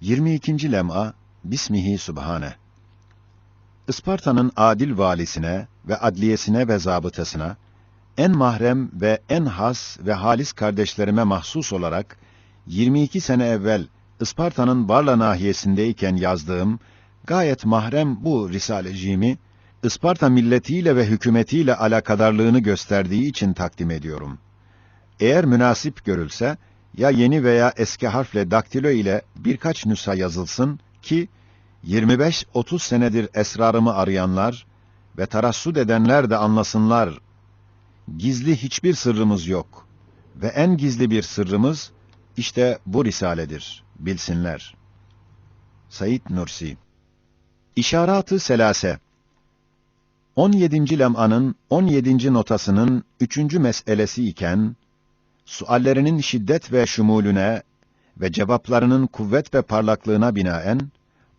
22. lem'a Bismihi Subhane Isparta'nın adil valisine ve adliyesine ve zabıtasına, en mahrem ve en has ve halis kardeşlerime mahsus olarak, 22 sene evvel Isparta'nın Barla nahiyesindeyken yazdığım, gayet mahrem bu risaleciğimi, Isparta milletiyle ve hükümetiyle alakadarlığını gösterdiği için takdim ediyorum. Eğer münasip görülse, ya yeni veya eski harfle daktilo ile birkaç nüsha yazılsın ki 25-30 senedir esrarımı arayanlar ve tarassut edenler de anlasınlar. Gizli hiçbir sırrımız yok ve en gizli bir sırrımız işte bu risaledir. Bilsinler. Said Nursi İşaratı Selase 17. lem'anın 17. notasının 3. meselesi iken suallerinin şiddet ve şumulüne ve cevaplarının kuvvet ve parlaklığına binaen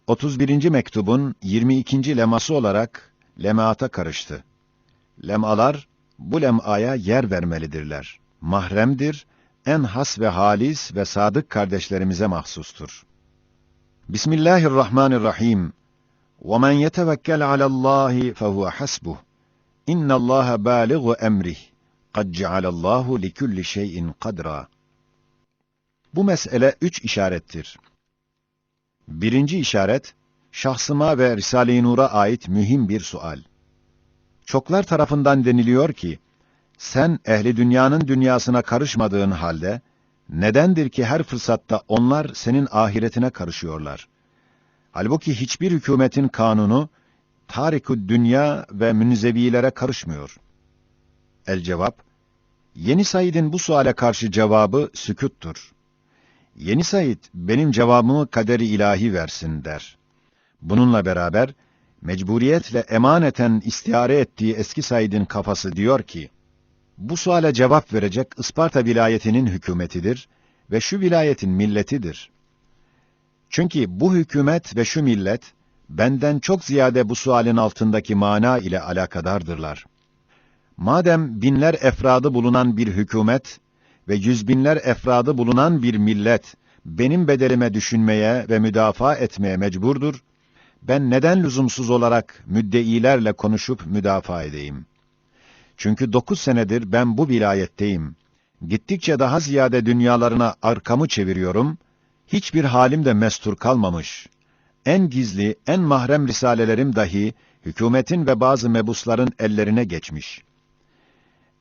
31. mektubun 22. leması olarak lemaata karıştı. Lemalar bu lemaya yer vermelidirler. Mahremdir, en has ve halis ve sadık kardeşlerimize mahsustur. Bismillahirrahmanirrahim. وَمَنْ يَتَوَكَّلْ عَلَى اللّٰهِ فَهُوَ حَسْبُهُ اِنَّ اللّٰهَ بَالِغُ اَمْرِهِ قَدْ جَعَلَ اللّٰهُ لِكُلِّ شَيْءٍ قَدْرًا Bu mesele üç işarettir. Birinci işaret, şahsıma ve Risale-i Nur'a ait mühim bir sual. Çoklar tarafından deniliyor ki, sen ehli dünyanın dünyasına karışmadığın halde, nedendir ki her fırsatta onlar senin ahiretine karışıyorlar? Halbuki hiçbir hükümetin kanunu, tariku dünya ve münzevilere karışmıyor. El cevap, Yeni Said'in bu suale karşı cevabı sükuttur. Yeni Said, benim cevabımı kaderi ilahi versin der. Bununla beraber, mecburiyetle emaneten istihare ettiği eski Said'in kafası diyor ki, bu suale cevap verecek Isparta vilayetinin hükümetidir ve şu vilayetin milletidir. Çünkü bu hükümet ve şu millet, benden çok ziyade bu sualin altındaki mana ile alakadardırlar. Madem binler efradı bulunan bir hükümet ve yüz binler efradı bulunan bir millet, benim bedelime düşünmeye ve müdafaa etmeye mecburdur, ben neden lüzumsuz olarak müddeilerle konuşup müdafaa edeyim? Çünkü dokuz senedir ben bu vilayetteyim. Gittikçe daha ziyade dünyalarına arkamı çeviriyorum, hiçbir halim de mestur kalmamış. En gizli, en mahrem risalelerim dahi, hükümetin ve bazı mebusların ellerine geçmiş.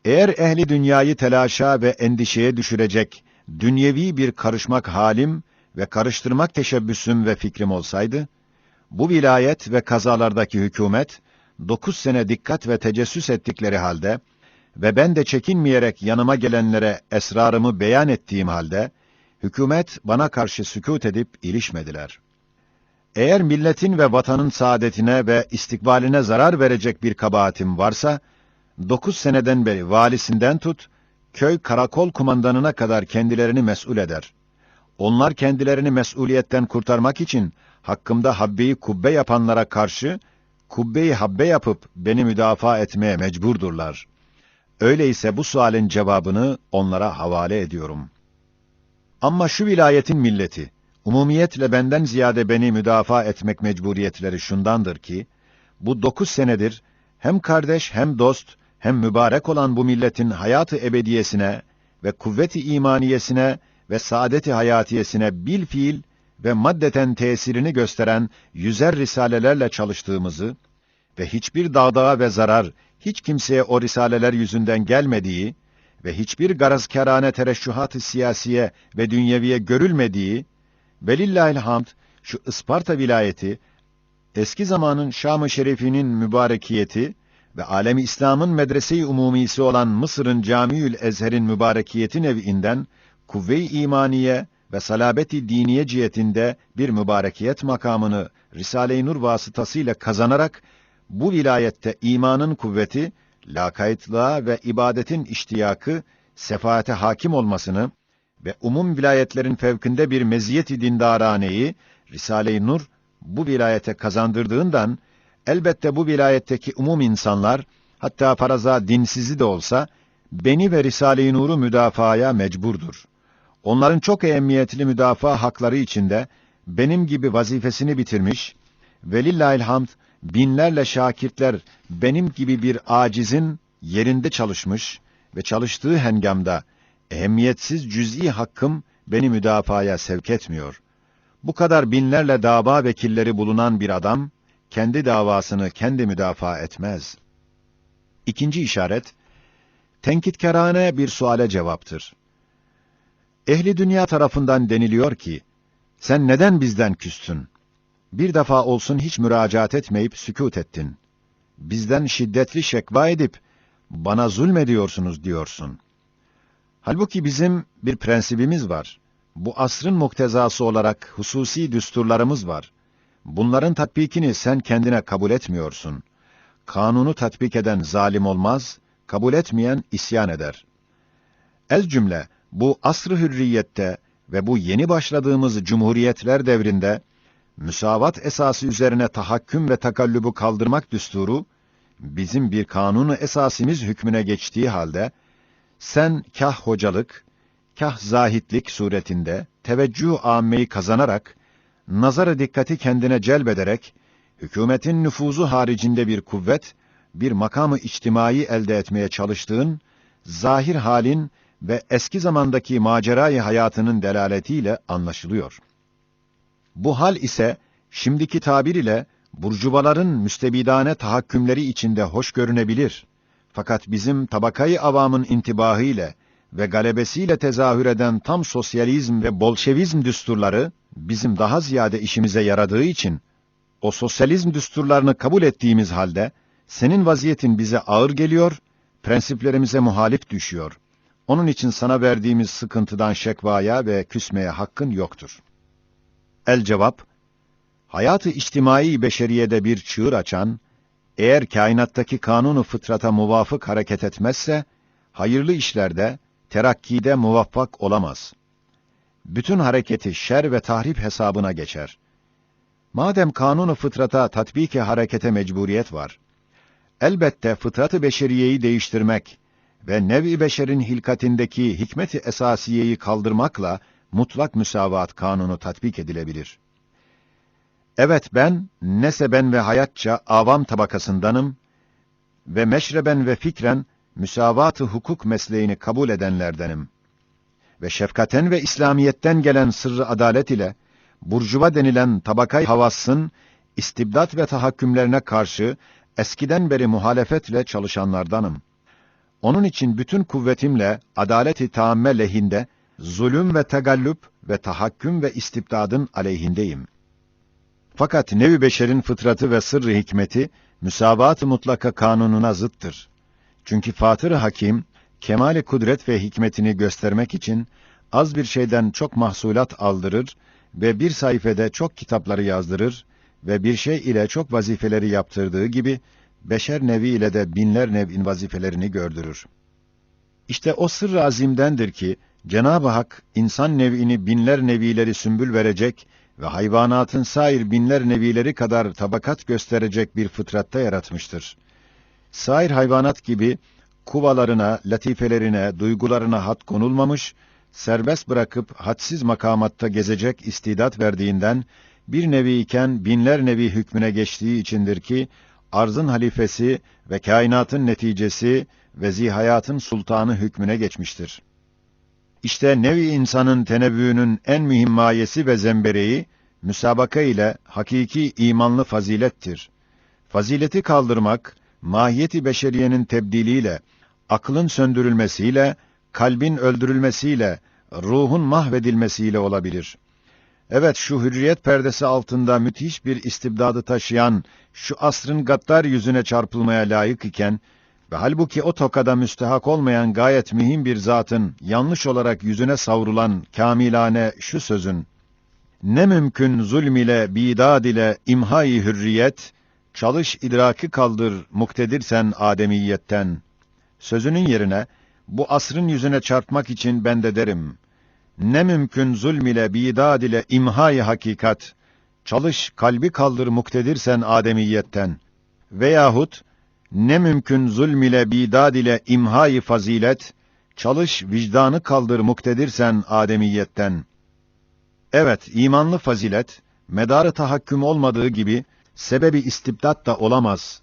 Eğer ehli dünyayı telaşa ve endişeye düşürecek, dünyevi bir karışmak halim ve karıştırmak teşebbüsüm ve fikrim olsaydı, bu vilayet ve kazalardaki hükümet, dokuz sene dikkat ve tecessüs ettikleri halde ve ben de çekinmeyerek yanıma gelenlere esrarımı beyan ettiğim halde, hükümet bana karşı sükût edip ilişmediler. Eğer milletin ve vatanın saadetine ve istikbaline zarar verecek bir kabahatim varsa, dokuz seneden beri valisinden tut, köy karakol kumandanına kadar kendilerini mesul eder. Onlar kendilerini mesuliyetten kurtarmak için, hakkımda habbeyi kubbe yapanlara karşı, kubbeyi habbe yapıp beni müdafaa etmeye mecburdurlar. Öyleyse bu sualin cevabını onlara havale ediyorum. Ama şu vilayetin milleti, umumiyetle benden ziyade beni müdafaa etmek mecburiyetleri şundandır ki, bu dokuz senedir hem kardeş hem dost hem mübarek olan bu milletin hayatı ebediyesine ve kuvveti imaniyesine ve saadeti hayatiyesine bil fiil ve maddeten tesirini gösteren yüzer risalelerle çalıştığımızı ve hiçbir dağdağa ve zarar hiç kimseye o risaleler yüzünden gelmediği ve hiçbir garazkârane tereşşuhat-ı siyasiye ve dünyeviye görülmediği, velillahilhamd şu Isparta vilayeti, eski zamanın Şam-ı Şerifinin mübarekiyeti ve alemi İslam'ın medrese-i umumisi olan Mısır'ın Camiül Ezher'in mübarekiyeti nevi'inden kuvve-i imaniye ve salabeti diniye cihetinde bir mübarekiyet makamını Risale-i Nur vasıtasıyla kazanarak bu vilayette imanın kuvveti, lakaytlığa ve ibadetin iştiyakı, sefaate hakim olmasını ve umum vilayetlerin fevkinde bir meziyeti dindaraneyi Risale-i Nur bu vilayete kazandırdığından elbette bu vilayetteki umum insanlar hatta faraza dinsizi de olsa beni ve Risale-i Nur'u müdafaya mecburdur. Onların çok ehemmiyetli müdafaa hakları içinde benim gibi vazifesini bitirmiş, velillahilhamd binlerle şakirtler benim gibi bir acizin yerinde çalışmış ve çalıştığı hengamda ehemmiyetsiz cüz'i hakkım beni müdafaya sevk etmiyor. Bu kadar binlerle dava vekilleri bulunan bir adam, kendi davasını kendi müdafaa etmez. İkinci işaret, tenkitkarane bir suale cevaptır. Ehli dünya tarafından deniliyor ki, sen neden bizden küstün? Bir defa olsun hiç müracaat etmeyip sükût ettin. Bizden şiddetli şekva edip, bana zulmediyorsunuz diyorsun. Halbuki bizim bir prensibimiz var. Bu asrın muktezası olarak hususi düsturlarımız var. Bunların tatbikini sen kendine kabul etmiyorsun. Kanunu tatbik eden zalim olmaz, kabul etmeyen isyan eder. El cümle, bu asr-ı hürriyette ve bu yeni başladığımız cumhuriyetler devrinde, müsavat esası üzerine tahakküm ve takallübü kaldırmak düsturu, bizim bir kanunu esasimiz hükmüne geçtiği halde, sen kah hocalık, kah zahitlik suretinde teveccüh âmmeyi kazanarak, nazara dikkati kendine celbederek, hükümetin nüfuzu haricinde bir kuvvet, bir makamı içtimai elde etmeye çalıştığın, zahir halin ve eski zamandaki macerayı hayatının delaletiyle anlaşılıyor. Bu hal ise, şimdiki tabir ile, burjuvaların müstebidane tahakkümleri içinde hoş görünebilir. Fakat bizim tabakayı avamın intibahı ile ve galebesiyle tezahür eden tam sosyalizm ve bolşevizm düsturları, bizim daha ziyade işimize yaradığı için, o sosyalizm düsturlarını kabul ettiğimiz halde, senin vaziyetin bize ağır geliyor, prensiplerimize muhalif düşüyor. Onun için sana verdiğimiz sıkıntıdan şekvaya ve küsmeye hakkın yoktur. El cevap, hayatı içtimai beşeriyede bir çığır açan, eğer kainattaki kanunu fıtrata muvafık hareket etmezse, hayırlı işlerde, terakkide muvaffak olamaz. Bütün hareketi şer ve tahrip hesabına geçer. Madem kanunu fıtrata tatbiki harekete mecburiyet var, elbette fıtratı beşeriyeyi değiştirmek ve nev-i beşerin hilkatindeki hikmeti esasiyeyi kaldırmakla mutlak müsavat kanunu tatbik edilebilir. Evet ben, neseben ve hayatça avam tabakasındanım ve meşreben ve fikren müsavat-ı hukuk mesleğini kabul edenlerdenim. Ve şefkaten ve İslamiyetten gelen sırrı adalet ile, burjuva denilen tabakay havassın, istibdat ve tahakkümlerine karşı eskiden beri muhalefetle çalışanlardanım. Onun için bütün kuvvetimle adalet-i taamme lehinde, zulüm ve tegallüp ve tahakküm ve istibdadın aleyhindeyim. Fakat nevi beşerin fıtratı ve sırrı hikmeti, müsavat-ı mutlaka kanununa zıttır. Çünkü Fatır Hakim, kemale kudret ve hikmetini göstermek için, az bir şeyden çok mahsulat aldırır ve bir sayfede çok kitapları yazdırır ve bir şey ile çok vazifeleri yaptırdığı gibi, beşer nevi ile de binler nev'in vazifelerini gördürür. İşte o sırrı azimdendir ki, Cenab-ı Hak, insan nev'ini binler nevileri sümbül verecek ve hayvanatın sair binler nevileri kadar tabakat gösterecek bir fıtratta yaratmıştır. Sair hayvanat gibi, kuvalarına, latifelerine, duygularına hat konulmamış, serbest bırakıp hadsiz makamatta gezecek istidat verdiğinden, bir nevi iken binler nevi hükmüne geçtiği içindir ki, arzın halifesi ve kainatın neticesi ve zihayatın sultanı hükmüne geçmiştir. İşte nevi insanın tenebbüğünün en mühim mayesi ve zembereği, müsabaka ile hakiki imanlı fazilettir. Fazileti kaldırmak, mahiyeti beşeriyenin tebdiliyle, aklın söndürülmesiyle, kalbin öldürülmesiyle, ruhun mahvedilmesiyle olabilir. Evet şu hürriyet perdesi altında müthiş bir istibdadı taşıyan şu asrın gaddar yüzüne çarpılmaya layık iken ve halbuki o tokada müstehak olmayan gayet mühim bir zatın yanlış olarak yüzüne savrulan kamilane şu sözün ne mümkün zulm ile bidad ile imhai hürriyet çalış idraki kaldır muktedirsen ademiyetten. Sözünün yerine bu asrın yüzüne çarpmak için ben de derim. Ne mümkün zulm ile bidad ile imhai hakikat. Çalış kalbi kaldır muktedirsen ademiyetten. Veyahut ne mümkün zulm ile bidad ile imhai fazilet. Çalış vicdanı kaldır muktedirsen ademiyetten. Evet, imanlı fazilet, medarı tahakküm olmadığı gibi, sebebi istibdat da olamaz.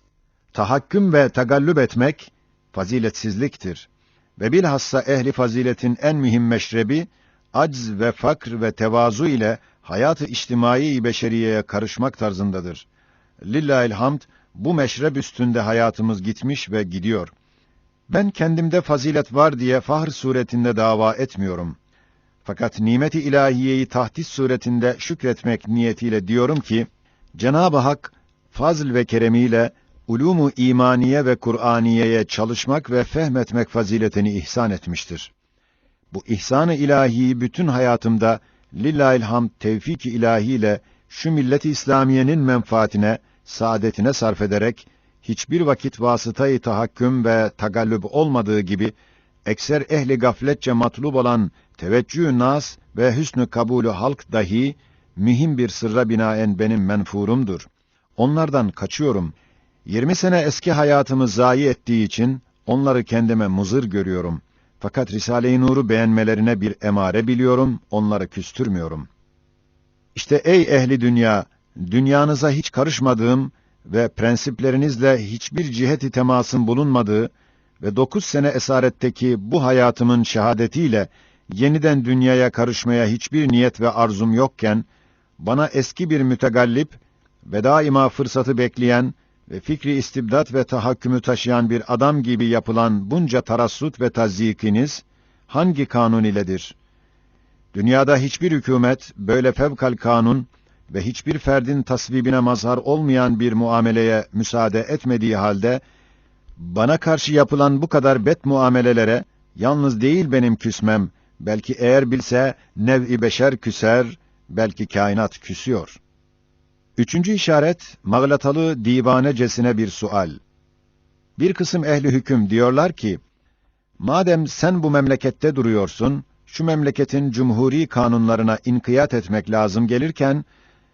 Tahakküm ve tagallüp etmek, faziletsizliktir. Ve bilhassa ehli faziletin en mühim meşrebi, acz ve fakr ve tevazu ile hayatı içtimai beşeriyeye karışmak tarzındadır. Lillahilhamd, bu meşrep üstünde hayatımız gitmiş ve gidiyor. Ben kendimde fazilet var diye fahr suretinde dava etmiyorum. Fakat nimeti ilahiyeyi tahdis suretinde şükretmek niyetiyle diyorum ki, Cenab-ı Hak, fazl ve keremiyle, ulumu imaniye ve Kur'aniyeye çalışmak ve fehmetmek faziletini ihsan etmiştir. Bu ihsan-ı ilahiyi bütün hayatımda, lillahilhamd tevfik-i ilahiyle, şu millet-i İslamiye'nin menfaatine, saadetine sarf ederek, hiçbir vakit vasıtayı tahakküm ve tagallüb olmadığı gibi, ekser ehli gafletçe matlub olan teveccüh nas ve hüsnü kabulü halk dahi, mühim bir sırra binaen benim menfurumdur. Onlardan kaçıyorum. 20 sene eski hayatımı zayi ettiği için, onları kendime muzır görüyorum. Fakat Risale-i Nur'u beğenmelerine bir emare biliyorum, onları küstürmüyorum. İşte ey ehli dünya, dünyanıza hiç karışmadığım ve prensiplerinizle hiçbir ciheti temasın bulunmadığı ve dokuz sene esaretteki bu hayatımın şehadetiyle yeniden dünyaya karışmaya hiçbir niyet ve arzum yokken, bana eski bir mütegallip ve daima fırsatı bekleyen ve fikri istibdat ve tahakkümü taşıyan bir adam gibi yapılan bunca tarassut ve tazyikiniz, hangi kanun iledir? Dünyada hiçbir hükümet böyle fevkal kanun ve hiçbir ferdin tasvibine mazhar olmayan bir muameleye müsaade etmediği halde, bana karşı yapılan bu kadar bet muamelelere, yalnız değil benim küsmem, belki eğer bilse nev-i beşer küser, belki kainat küsüyor. Üçüncü işaret, mağlatalı divanecesine bir sual. Bir kısım ehli hüküm diyorlar ki, madem sen bu memlekette duruyorsun, şu memleketin cumhuri kanunlarına inkiyat etmek lazım gelirken,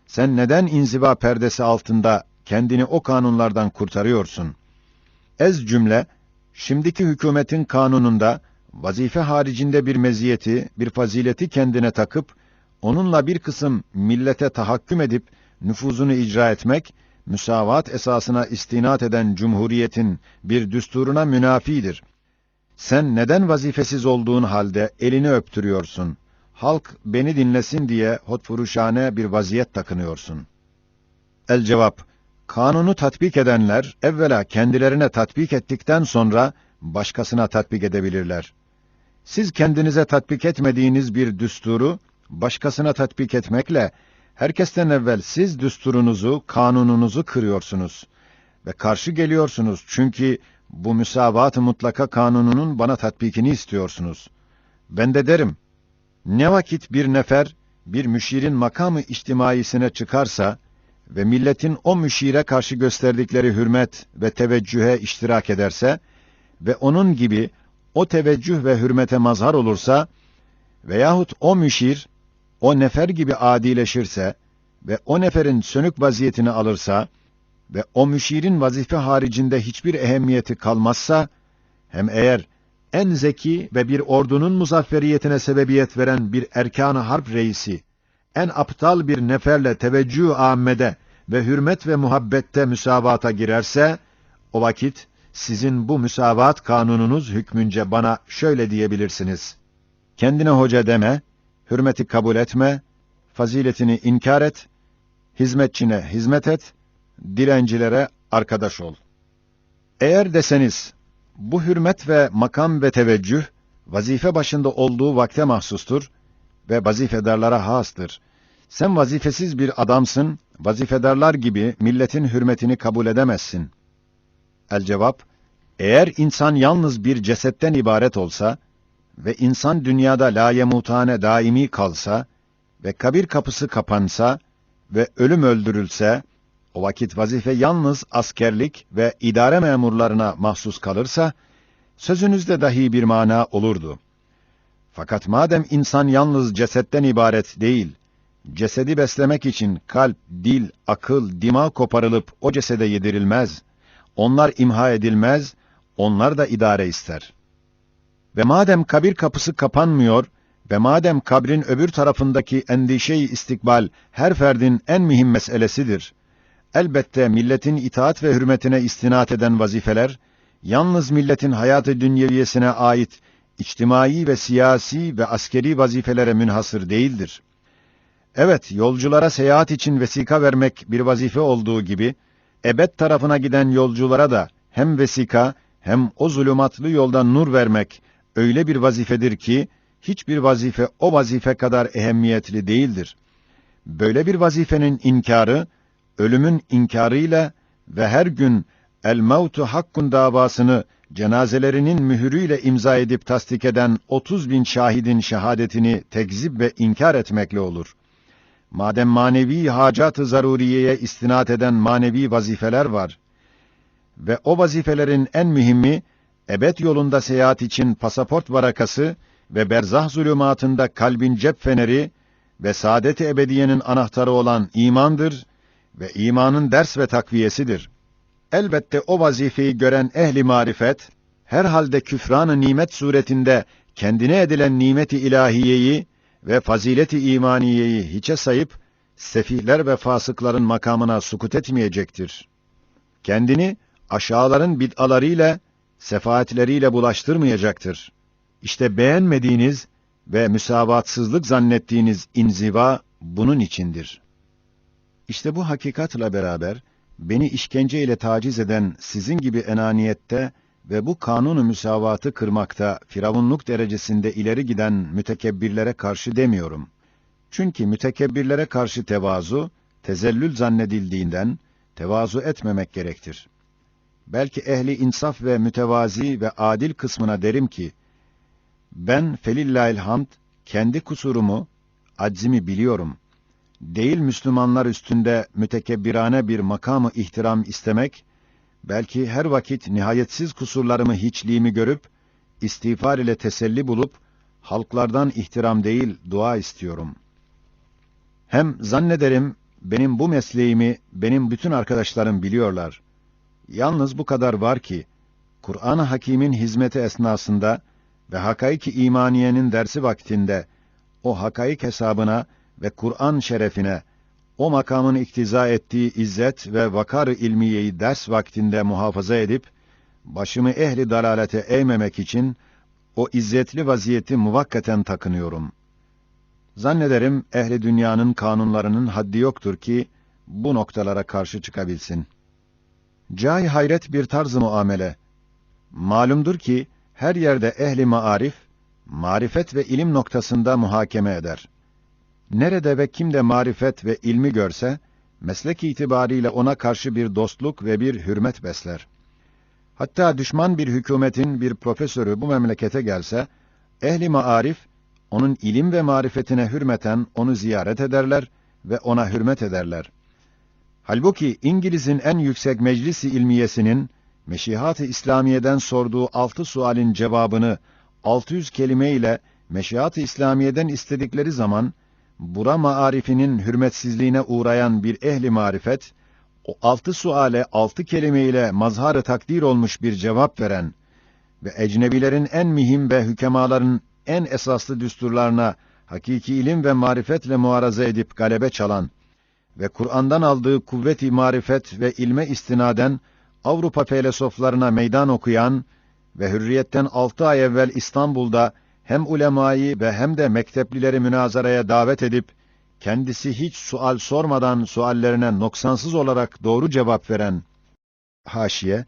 sen neden inziva perdesi altında kendini o kanunlardan kurtarıyorsun? Ez cümle, şimdiki hükümetin kanununda, vazife haricinde bir meziyeti, bir fazileti kendine takıp, onunla bir kısım millete tahakküm edip, nüfuzunu icra etmek, müsavat esasına istinat eden cumhuriyetin bir düsturuna münafidir. Sen neden vazifesiz olduğun halde elini öptürüyorsun? Halk beni dinlesin diye hotfuruşane bir vaziyet takınıyorsun. El cevap, kanunu tatbik edenler, evvela kendilerine tatbik ettikten sonra, başkasına tatbik edebilirler. Siz kendinize tatbik etmediğiniz bir düsturu, başkasına tatbik etmekle, herkesten evvel siz düsturunuzu, kanununuzu kırıyorsunuz. Ve karşı geliyorsunuz çünkü bu müsavat-ı mutlaka kanununun bana tatbikini istiyorsunuz. Ben de derim, ne vakit bir nefer, bir müşirin makamı içtimaisine çıkarsa ve milletin o müşire karşı gösterdikleri hürmet ve teveccühe iştirak ederse ve onun gibi o teveccüh ve hürmete mazhar olursa veyahut o müşir, o nefer gibi adileşirse ve o neferin sönük vaziyetini alırsa ve o müşirin vazife haricinde hiçbir ehemmiyeti kalmazsa, hem eğer en zeki ve bir ordunun muzafferiyetine sebebiyet veren bir erkan-ı harp reisi, en aptal bir neferle teveccüh âmmede ve hürmet ve muhabbette müsavata girerse, o vakit sizin bu müsavat kanununuz hükmünce bana şöyle diyebilirsiniz. Kendine hoca deme, hürmeti kabul etme, faziletini inkar et, hizmetçine hizmet et, dilencilere arkadaş ol. Eğer deseniz, bu hürmet ve makam ve teveccüh, vazife başında olduğu vakte mahsustur ve vazifedarlara hastır. Sen vazifesiz bir adamsın, vazifedarlar gibi milletin hürmetini kabul edemezsin. El cevap, eğer insan yalnız bir cesetten ibaret olsa ve insan dünyada layemutane daimi kalsa ve kabir kapısı kapansa ve ölüm öldürülse, o vakit vazife yalnız askerlik ve idare memurlarına mahsus kalırsa, sözünüzde dahi bir mana olurdu. Fakat madem insan yalnız cesetten ibaret değil, cesedi beslemek için kalp, dil, akıl, dima koparılıp o cesede yedirilmez, onlar imha edilmez, onlar da idare ister. Ve madem kabir kapısı kapanmıyor Ve madem kabrin öbür tarafındaki endişeyi istikbal her ferdin en mühim meselesidir. Elbette milletin itaat ve hürmetine istinat eden vazifeler, yalnız milletin hayatı dünyeviyesine ait içtimai ve siyasi ve askeri vazifelere münhasır değildir. Evet, yolculara seyahat için vesika vermek bir vazife olduğu gibi, ebed tarafına giden yolculara da hem vesika hem o zulümatlı yoldan nur vermek öyle bir vazifedir ki, hiçbir vazife o vazife kadar ehemmiyetli değildir. Böyle bir vazifenin inkarı, ölümün inkarıyla ve her gün el mevtu hakkun davasını cenazelerinin mühürüyle imza edip tasdik eden 30 bin şahidin şehadetini tekzip ve inkar etmekle olur. Madem manevi hacat-ı zaruriyeye istinat eden manevi vazifeler var ve o vazifelerin en mühimi, ebed yolunda seyahat için pasaport varakası ve berzah zulümatında kalbin cep feneri ve saadet-i ebediyenin anahtarı olan imandır ve imanın ders ve takviyesidir. Elbette o vazifeyi gören ehli marifet, herhalde küfran-ı nimet suretinde kendine edilen nimeti ilahiyeyi ve fazileti imaniyeyi hiçe sayıp, sefihler ve fasıkların makamına sukut etmeyecektir. Kendini aşağıların bid'alarıyla, sefaatleriyle bulaştırmayacaktır. İşte beğenmediğiniz ve müsavatsızlık zannettiğiniz inziva bunun içindir. İşte bu hakikatla beraber, beni işkence ile taciz eden sizin gibi enaniyette ve bu kanunu müsavatı kırmakta firavunluk derecesinde ileri giden mütekebbirlere karşı demiyorum. Çünkü mütekebbirlere karşı tevazu, tezellül zannedildiğinden tevazu etmemek gerektir. Belki ehli insaf ve mütevazi ve adil kısmına derim ki, ben felillahilhamd kendi kusurumu, aczimi biliyorum. Değil Müslümanlar üstünde mütekebbirane bir makamı ihtiram istemek, belki her vakit nihayetsiz kusurlarımı hiçliğimi görüp, istiğfar ile teselli bulup, halklardan ihtiram değil dua istiyorum. Hem zannederim benim bu mesleğimi benim bütün arkadaşlarım biliyorlar. Yalnız bu kadar var ki, Kur'an-ı Hakîm'in hizmeti esnasında ve hakaik-i imaniyenin dersi vaktinde o hakaik hesabına ve Kur'an şerefine o makamın iktiza ettiği izzet ve vakar ilmiyeyi ders vaktinde muhafaza edip başımı ehli dalalete eğmemek için o izzetli vaziyeti muvakkaten takınıyorum. Zannederim ehli dünyanın kanunlarının haddi yoktur ki bu noktalara karşı çıkabilsin. Cay hayret bir tarz muamele. Malumdur ki her yerde ehli maarif, marifet ve ilim noktasında muhakeme eder. Nerede ve kimde marifet ve ilmi görse, meslek itibariyle ona karşı bir dostluk ve bir hürmet besler. Hatta düşman bir hükümetin bir profesörü bu memlekete gelse, ehli maarif, onun ilim ve marifetine hürmeten onu ziyaret ederler ve ona hürmet ederler. Halbuki İngiliz'in en yüksek meclisi ilmiyesinin, Meşihat-ı İslamiye'den sorduğu altı sualin cevabını 600 kelime ile Meşihat-ı İslamiye'den istedikleri zaman, bura maarifinin hürmetsizliğine uğrayan bir ehli marifet, o altı suale altı kelime ile mazhar-ı takdir olmuş bir cevap veren ve ecnebilerin en mühim ve hükemaların en esaslı düsturlarına hakiki ilim ve marifetle muaraza edip galebe çalan ve Kur'an'dan aldığı kuvvet-i marifet ve ilme istinaden Avrupa filozoflarına meydan okuyan ve hürriyetten altı ay evvel İstanbul'da hem ulemayı ve hem de mekteplileri münazaraya davet edip, kendisi hiç sual sormadan suallerine noksansız olarak doğru cevap veren Haşiye,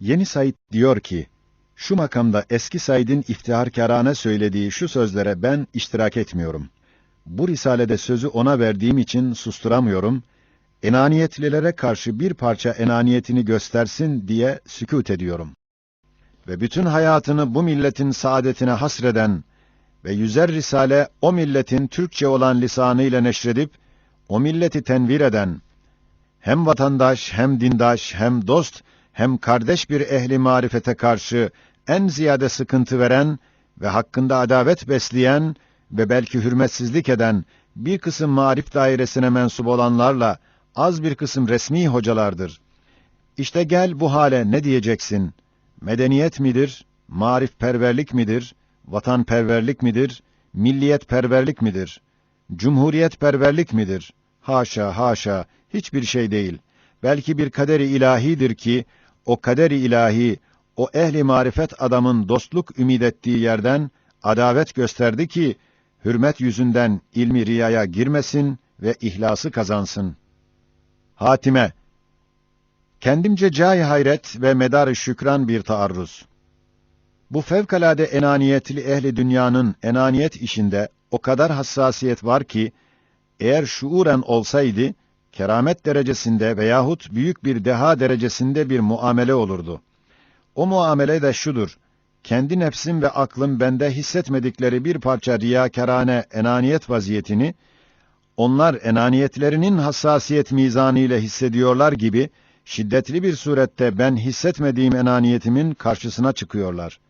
Yeni Said diyor ki, şu makamda eski Said'in iftiharkârâne söylediği şu sözlere ben iştirak etmiyorum. Bu risalede sözü ona verdiğim için susturamıyorum, enaniyetlilere karşı bir parça enaniyetini göstersin diye sükût ediyorum. Ve bütün hayatını bu milletin saadetine hasreden ve yüzer risale o milletin Türkçe olan lisanıyla neşredip, o milleti tenvir eden, hem vatandaş, hem dindaş, hem dost, hem kardeş bir ehli marifete karşı en ziyade sıkıntı veren ve hakkında adavet besleyen ve belki hürmetsizlik eden bir kısım marif dairesine mensup olanlarla az bir kısım resmi hocalardır. İşte gel bu hale ne diyeceksin? Medeniyet midir? Marifperverlik midir? Vatanperverlik midir? milliyetperverlik midir? Cumhuriyetperverlik midir? Haşa, haşa, hiçbir şey değil. Belki bir kaderi ilahidir ki, o kaderi ilahi, o ehli marifet adamın dostluk ümid ettiği yerden, adavet gösterdi ki, hürmet yüzünden ilmi riyaya girmesin ve ihlası kazansın. Hatime Kendimce cay hayret ve medar şükran bir taarruz. Bu fevkalade enaniyetli ehli dünyanın enaniyet işinde o kadar hassasiyet var ki, eğer şuuren olsaydı, keramet derecesinde veyahut büyük bir deha derecesinde bir muamele olurdu. O muamele de şudur, kendi nefsim ve aklım bende hissetmedikleri bir parça riyakarane enaniyet vaziyetini, onlar enaniyetlerinin hassasiyet mizanı ile hissediyorlar gibi, şiddetli bir surette ben hissetmediğim enaniyetimin karşısına çıkıyorlar.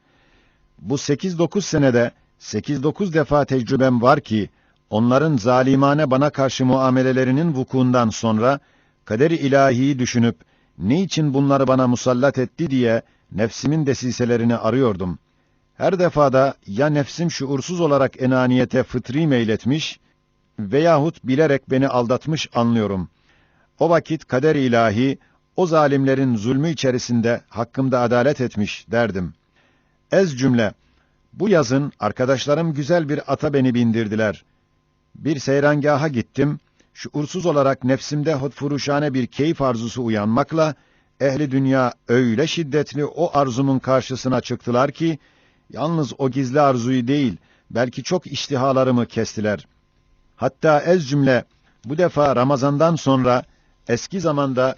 Bu 8-9 senede 8-9 defa tecrübem var ki, onların zalimane bana karşı muamelelerinin vukuundan sonra, kader-i ilahiyi düşünüp, ne için bunları bana musallat etti diye, nefsimin desiselerini arıyordum. Her defada ya nefsim şuursuz olarak enaniyete fıtri meyletmiş veyahut bilerek beni aldatmış anlıyorum. O vakit kader ilahi o zalimlerin zulmü içerisinde hakkımda adalet etmiş derdim. Ez cümle bu yazın arkadaşlarım güzel bir ata beni bindirdiler. Bir seyrangaha gittim. Şuursuz olarak nefsimde hotfuruşane bir keyif arzusu uyanmakla ehli dünya öyle şiddetli o arzumun karşısına çıktılar ki yalnız o gizli arzuyu değil belki çok iştihalarımı kestiler. Hatta ez cümle bu defa Ramazan'dan sonra eski zamanda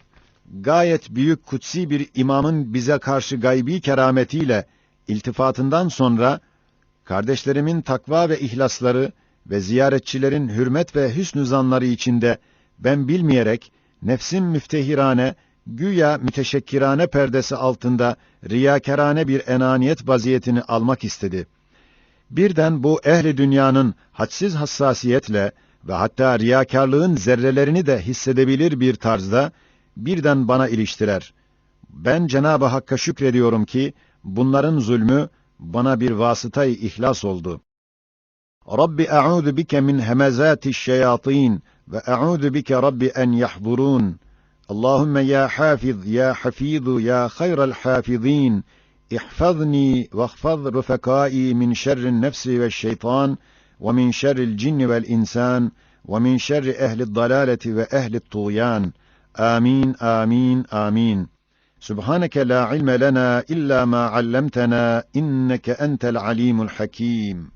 gayet büyük kutsi bir imamın bize karşı gaybi kerametiyle iltifatından sonra kardeşlerimin takva ve ihlasları ve ziyaretçilerin hürmet ve hüsnü zanları içinde ben bilmeyerek nefsim müftehirane güya müteşekkirane perdesi altında riyakarane bir enaniyet vaziyetini almak istedi. Birden bu ehli dünyanın hadsiz hassasiyetle ve hatta riyakarlığın zerrelerini de hissedebilir bir tarzda birden bana iliştiler. Ben Cenab-ı Hakk'a şükrediyorum ki bunların zulmü bana bir vasıtayı ihlas oldu. Rabbi a'udhu bike min hemezati'ş şeyatin ve a'udhu bike Rabbi en yahdurun. Allahümme ya hafiz ya hafizu ya hayral hafizin احفظني واحفظ رفقائي من شر النفس والشيطان ومن شر الجن والإنسان ومن شر أهل الضلالة وأهل الطغيان. آمين آمين آمين. سبحانك لا علم لنا إلا ما علمتنا إنك أنت العليم الحكيم.